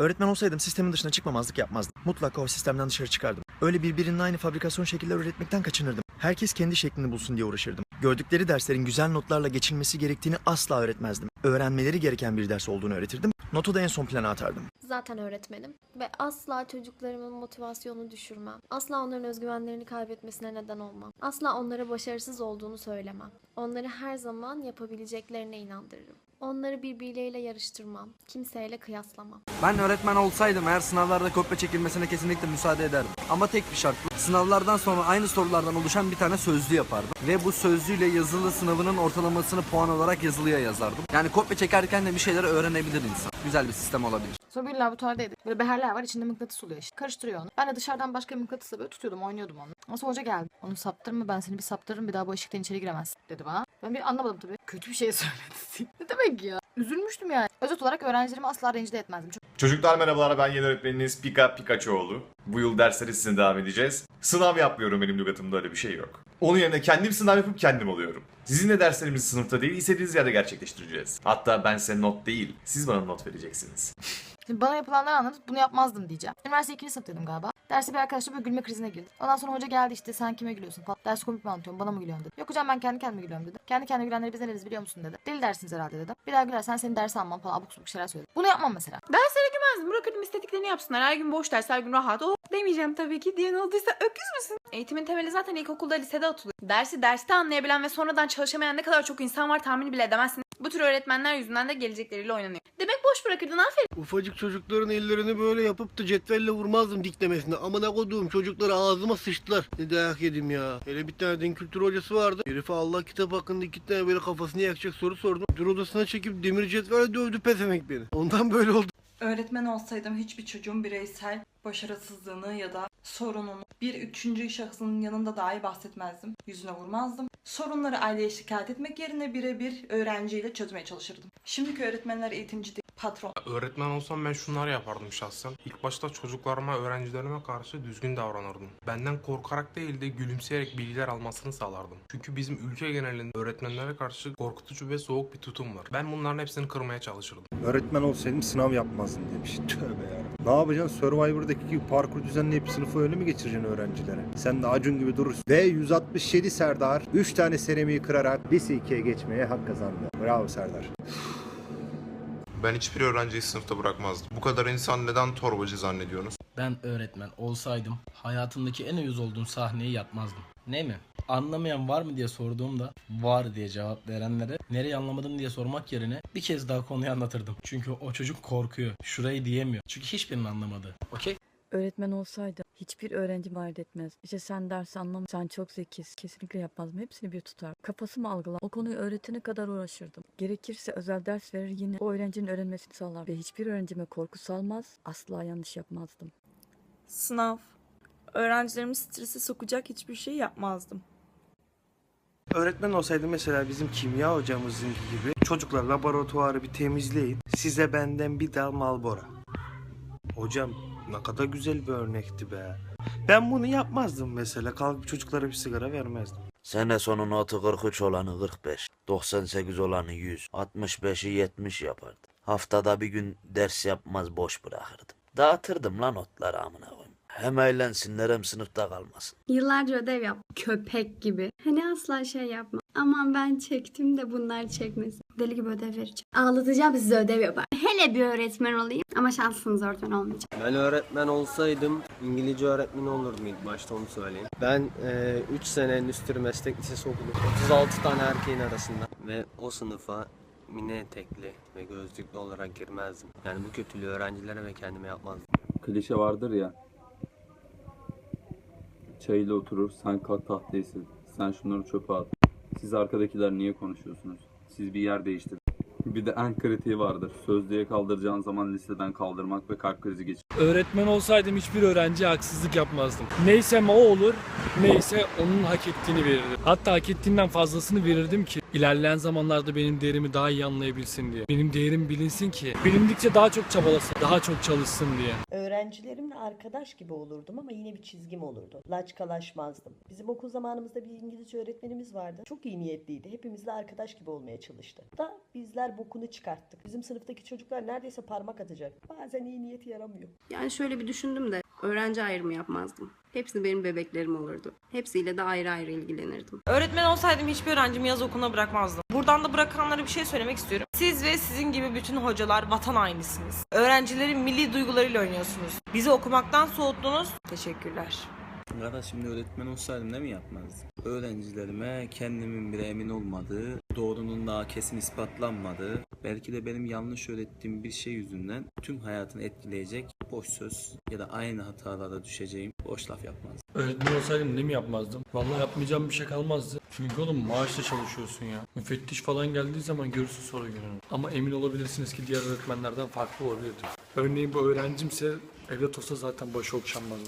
Öğretmen olsaydım sistemin dışına çıkmamazlık yapmazdım. Mutlaka o sistemden dışarı çıkardım. Öyle birbirinin aynı fabrikasyon şekiller üretmekten kaçınırdım. Herkes kendi şeklini bulsun diye uğraşırdım. Gördükleri derslerin güzel notlarla geçilmesi gerektiğini asla öğretmezdim. Öğrenmeleri gereken bir ders olduğunu öğretirdim. Notu da en son plana atardım. Zaten öğretmenim ve asla çocuklarımın motivasyonunu düşürmem. Asla onların özgüvenlerini kaybetmesine neden olmam. Asla onlara başarısız olduğunu söylemem. Onları her zaman yapabileceklerine inandırırım. Onları birbirleriyle yarıştırmam. Kimseyle kıyaslamam. Ben öğretmen olsaydım eğer sınavlarda kopya çekilmesine kesinlikle müsaade ederdim. Ama tek bir şartla sınavlardan sonra aynı sorulardan oluşan bir tane sözlü yapardım. Ve bu sözlüyle yazılı sınavının ortalamasını puan olarak yazılıya yazardım. Yani kopya çekerken de bir şeyleri öğrenebilir insan. Güzel bir sistem olabilir. Sonra bir laboratuvardaydık. Böyle beherler var içinde mıknatıs oluyor işte. Karıştırıyor onu. Ben de dışarıdan başka bir mıknatısla böyle tutuyordum oynuyordum onu. Ondan sonra hoca geldi. Onu saptırma ben seni bir saptırırım bir daha bu ışıktan içeri giremezsin dedi bana. Ben bir anlamadım tabii. Kötü bir şey söyledi. ne demek ya? Üzülmüştüm yani. Özet olarak öğrencilerimi asla rencide etmezdim. Çok Çocuklar merhabalar ben yeni öğretmeniniz Pika Pikachuoğlu. Bu yıl dersleri sizinle devam edeceğiz. Sınav yapmıyorum benim lügatımda öyle bir şey yok. Onun yerine kendim sınav yapıp kendim oluyorum. Sizinle derslerimizi sınıfta değil istediğiniz yerde gerçekleştireceğiz. Hatta ben size not değil, siz bana not vereceksiniz. Şimdi bana yapılanları anlatıp bunu yapmazdım diyeceğim. Üniversite 2. sınıftaydım galiba. Derste bir arkadaşla böyle gülme krizine girdi. Ondan sonra hoca geldi işte sen kime gülüyorsun falan. Dersi komik mi anlatıyorum bana mı gülüyorsun dedi. Yok hocam ben kendi kendime gülüyorum dedi. Kendi kendine gülenleri biz nereniz biliyor musun dedi. Deli dersiniz herhalde dedim. Bir daha gülersen senin dersi almam falan abuk subuk şeyler söyledi. Bunu yapmam mesela. Derslere girmezdim. Bırakırdım istediklerini yapsınlar. Her gün boş ders, her gün rahat. Oh demeyeceğim tabii ki diyen olduysa öküz müsün? Eğitimin temeli zaten ilkokulda, lisede atılıyor. Dersi derste anlayabilen ve sonradan çalışamayan ne kadar çok insan var tahmin bile edemezsin. Bu tür öğretmenler yüzünden de gelecekleriyle oynanıyor. Demek boş bırakırdın aferin. Ufacık çocukların ellerini böyle yapıp da cetvelle vurmazdım diklemesine. Amına koduğum çocuklar ağzıma sıçtılar. Ne dayak yedim ya. Hele bir tane din kültürü hocası vardı. Herife Allah kitap hakkında iki tane böyle kafasını yakacak soru sordum. Dur odasına çekip demir cetvelle dövdü pezemek beni. Ondan böyle oldu. Öğretmen olsaydım hiçbir çocuğun bireysel başarısızlığını ya da sorununu bir üçüncü şahsın yanında dahi bahsetmezdim. Yüzüne vurmazdım. Sorunları aileye şikayet etmek yerine birebir öğrenciyle çözmeye çalışırdım. Şimdiki öğretmenler eğitimci patron. Öğretmen olsam ben şunları yapardım şahsen. İlk başta çocuklarıma, öğrencilerime karşı düzgün davranırdım. Benden korkarak değil de gülümseyerek bilgiler almasını sağlardım. Çünkü bizim ülke genelinde öğretmenlere karşı korkutucu ve soğuk bir tutum var. Ben bunların hepsini kırmaya çalışırdım. Öğretmen olsaydım sınav yapmazdım demiş. Tövbe ya. Ne yapacaksın? Survivor'daki gibi parkur düzenleyip sınıfı öyle mi geçireceksin öğrencilere? Sen de Acun gibi durursun. Ve 167 Serdar 3 tane seramiği kırarak lise 2'ye geçmeye hak kazandı. Bravo Serdar. Ben hiçbir öğrenciyi sınıfta bırakmazdım. Bu kadar insan neden torbacı zannediyorsunuz? Ben öğretmen olsaydım hayatımdaki en uyuz olduğum sahneyi yapmazdım. Ne mi? Anlamayan var mı diye sorduğumda var diye cevap verenlere nereyi anlamadım diye sormak yerine bir kez daha konuyu anlatırdım. Çünkü o çocuk korkuyor. Şurayı diyemiyor. Çünkü hiçbirini anlamadı. Okey? Öğretmen olsaydı hiçbir öğrenci vaat etmez. İşte sen ders anlam, sen çok zekisin. Kesinlikle yapmazdım. Hepsini bir tutar. Kafası mı algılar? O konuyu öğretene kadar uğraşırdım. Gerekirse özel ders verir yine o öğrencinin öğrenmesini sağlar. Ve hiçbir öğrencime korku salmaz. Asla yanlış yapmazdım. Sınav. Öğrencilerimi strese sokacak hiçbir şey yapmazdım. Öğretmen olsaydı mesela bizim kimya hocamızın gibi çocuklar laboratuvarı bir temizleyin. Size benden bir dal malbora. Hocam ne kadar güzel bir örnekti be. Ben bunu yapmazdım mesela. Kalkıp çocuklara bir sigara vermezdim. Sene sonu notu 43 olanı 45, 98 olanı 100, 65'i 70 yapardım. Haftada bir gün ders yapmaz boş bırakırdım. Dağıtırdım lan notları amına koyayım. Hem eğlensinler hem sınıfta kalmasın. Yıllarca ödev yap. Köpek gibi. Hani asla şey yapma. Aman ben çektim de bunlar çekmesin. Deli gibi ödev vereceğim. Ağlatacağım size ödev yapar. Hele bir öğretmen olayım. Ama şanslısınız öğretmen olmayacak. Ben öğretmen olsaydım İngilizce öğretmeni olurdum ilk başta onu söyleyeyim. Ben 3 sene endüstri meslek lisesi okudum. 36 tane erkeğin arasında. Ve o sınıfa mini etekli ve gözlüklü olarak girmezdim. Yani bu kötülüğü öğrencilere ve kendime yapmazdım. Klişe vardır ya. Çayıyla oturur, sen kalk tahtayı sil. Sen şunları çöpe at. Siz arkadakiler niye konuşuyorsunuz? Siz bir yer değiştirin. Bir de en kritiği vardır. Sözlüğe kaldıracağın zaman listeden kaldırmak ve kalp krizi geçirmek. Öğretmen olsaydım hiçbir öğrenciye haksızlık yapmazdım. Neysem o olur, neyse onun hak ettiğini verirdim. Hatta hak ettiğinden fazlasını verirdim ki ilerleyen zamanlarda benim değerimi daha iyi anlayabilsin diye. Benim değerim bilinsin ki bilindikçe daha çok çabalasın, daha çok çalışsın diye. Öğrenci Öğrencilerimle arkadaş gibi olurdum ama yine bir çizgim olurdu. Laçkalaşmazdım. Bizim okul zamanımızda bir İngilizce öğretmenimiz vardı. Çok iyi niyetliydi. Hepimizle arkadaş gibi olmaya çalıştı. Da bizler bokunu çıkarttık. Bizim sınıftaki çocuklar neredeyse parmak atacak. Bazen iyi niyeti yaramıyor. Yani şöyle bir düşündüm de öğrenci ayrımı yapmazdım. Hepsi benim bebeklerim olurdu. Hepsiyle de ayrı ayrı ilgilenirdim. Öğretmen olsaydım hiçbir öğrencimi yaz okuluna bırakmazdım. Buradan da bırakanlara bir şey söylemek istiyorum. Siz ve sizin gibi bütün hocalar vatan hainlisiniz. Öğrencilerin milli duygularıyla oynuyorsunuz. Bizi okumaktan soğuttunuz. Teşekkürler. Kardeş şimdi öğretmen olsaydım ne mi yapmazdım? Öğrencilerime kendimin bile emin olmadığı, doğrunun daha kesin ispatlanmadığı, belki de benim yanlış öğrettiğim bir şey yüzünden tüm hayatını etkileyecek boş söz ya da aynı hatalara düşeceğim boş laf yapmazdım. Öğretmen olsaydım ne mi yapmazdım? Vallahi yapmayacağım bir şey kalmazdı. Çünkü oğlum maaşla çalışıyorsun ya. Müfettiş falan geldiği zaman görürsün soru gününü. Ama emin olabilirsiniz ki diğer öğretmenlerden farklı olabilirdir. Örneğin bu öğrencimse evlat olsa zaten başı okşanmaz.